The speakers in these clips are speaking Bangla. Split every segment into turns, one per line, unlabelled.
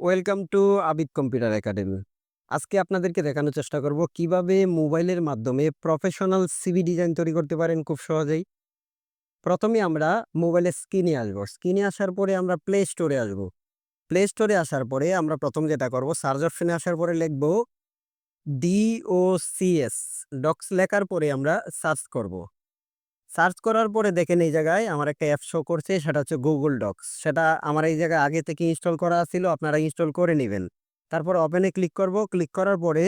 Welcome to Abid computer academy. আজকে আপনাদেরকে দেখানোর চেষ্টা করব কীভাবে মোবাইলের মাধ্যমে প্রফেশনাল সিভি ডিজাইন তৈরি করতে পারেন খুব সহজেই। প্রথমে আমরা মোবাইলের স্ক্রিনে আসব। স্ক্রিনে আসার পরে আমরা প্লে স্টোরে আসব। প্লে স্টোরে আসার পরে আমরা প্রথম যেটা করব সার্চ অপশনে আসার পরে লিখব ডিওসিএস ডক্স লেখার পরে আমরা সার্চ করব। সার্চ করার পরে দেখেন এই জায়গায় আমার একটা অ্যাপ শো করছে, সেটা হচ্ছে গুগল ডক্স সেটা আমার এই জায়গায় আগে থেকে ইনস্টল করা ছিল, আপনারা ইনস্টল করে নেবেন। তারপর ওপেনে ক্লিক করব। ক্লিক করার পরে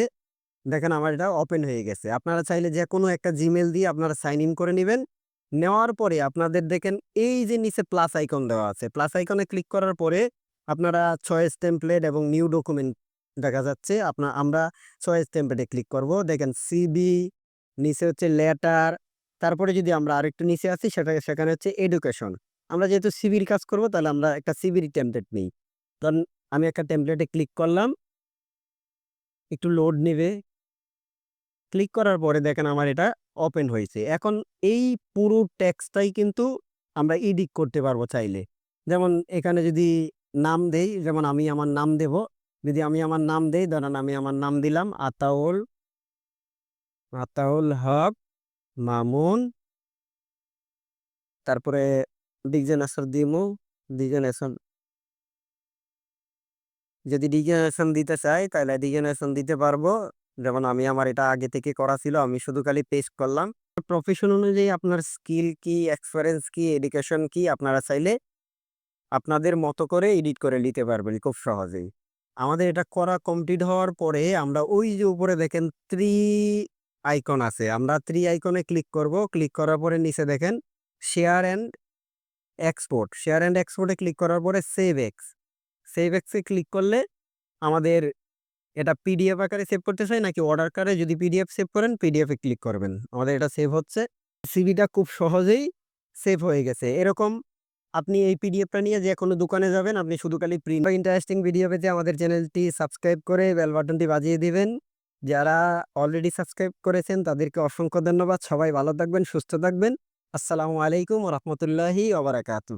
দেখেন আমার এটা ওপেন হয়ে গেছে। আপনারা চাইলে যে কোনো একটা জিমেল দিয়ে আপনারা সাইন ইন করে নেবেন। নেওয়ার পরে আপনাদের দেখেন এই যে নিচে প্লাস আইকন দেওয়া আছে প্লাস আইকনে ক্লিক করার পরে আপনারা চয়েস টেমপ্লেট এবং নিউ ডকুমেন্ট দেখা যাচ্ছে। আপনার আমরা চয়েস টেমপ্লেটে ক্লিক করব। দেখেন সিবি নিচে হচ্ছে লেটার তারপরে যদি আমরা আরেকটু নিচে আসি, সেটা সেখানে হচ্ছে এডুকেশন আমরা যেহেতু সিবির কাজ করব, তাহলে আমরা একটা সিবির টেমপ্লেট নিই। ধরুন আমি একটা টেমপ্লেটে ক্লিক করলাম। একটু লোড নেবে। ক্লিক করার পরে দেখেন আমার এটা ওপেন হয়েছে। এখন এই পুরো ট্যাক্সটাই কিন্তু আমরা এডিট করতে পারব চাইলে। যেমন এখানে যদি নাম দেই, যেমন আমি আমার নাম দেব। যদি আমি আমার নাম দেই, ধরেন আমি আমার নাম দিলাম, আতাউল আতাউল হক মামুন, তারপরে ডিজেনেশন দিমু ডিজেনেশন যদি ডিজেনেশন দিতে চাই তাহলে ডিজেনেশন দিতে পারব। যেমন আমি আমার এটা আগে থেকে করা ছিল, আমি শুধু খালি পেস্ট করলাম। প্রফেশন অনুযায়ী আপনার স্কিল কি এক্সপিরিয়েন্স কি এডুকেশন কি, আপনারা চাইলে আপনাদের মতো করে এডিট করে নিতে পারবেন খুব সহজেই। আমাদের এটা করা কমপ্লিট হওয়ার পরে আমরা ওই যে উপরে দেখেন থ্রি আইকন আছে। আমরা থ্রি আইকনে ক্লিক করব। ক্লিক করার পরে নিচে দেখেন share and export share and এক্সপোর্টে click করার পরে সেভ এক্স সেভ এক্সে ক্লিক করলে আমাদের এটা পিডিএফ আকারে সেভ করতে চাই? নাকি অর্ডার কারে যদি পিডিএফ সেভ করেন পিডিএফে ক্লিক করবেন। আমাদের এটা সেভ হচ্ছে। সিভিটা খুব সহজেই সেভ হয়ে গেছে। এরকম আপনি এই পিডিএফটা নিয়ে যে কোনো দোকানে যাবেন, আপনি শুধু খালি প্রিন্ট ইন্টারেস্টিং ভিডিও পেতে আমাদের চ্যানেলটি সাবস্ক্রাইব করে বেল বাটনটি বাজিয়ে দিবেন। যারা অলরেডি সাবস্ক্রাইব করেছেন, তাদেরকে অসংখ্য ধন্যবাদ। সবাই ভালো থাকবেন, সুস্থ থাকবেন। আসসালামু আলাইকুম রহমতুল্লাহি ওবরাকাতু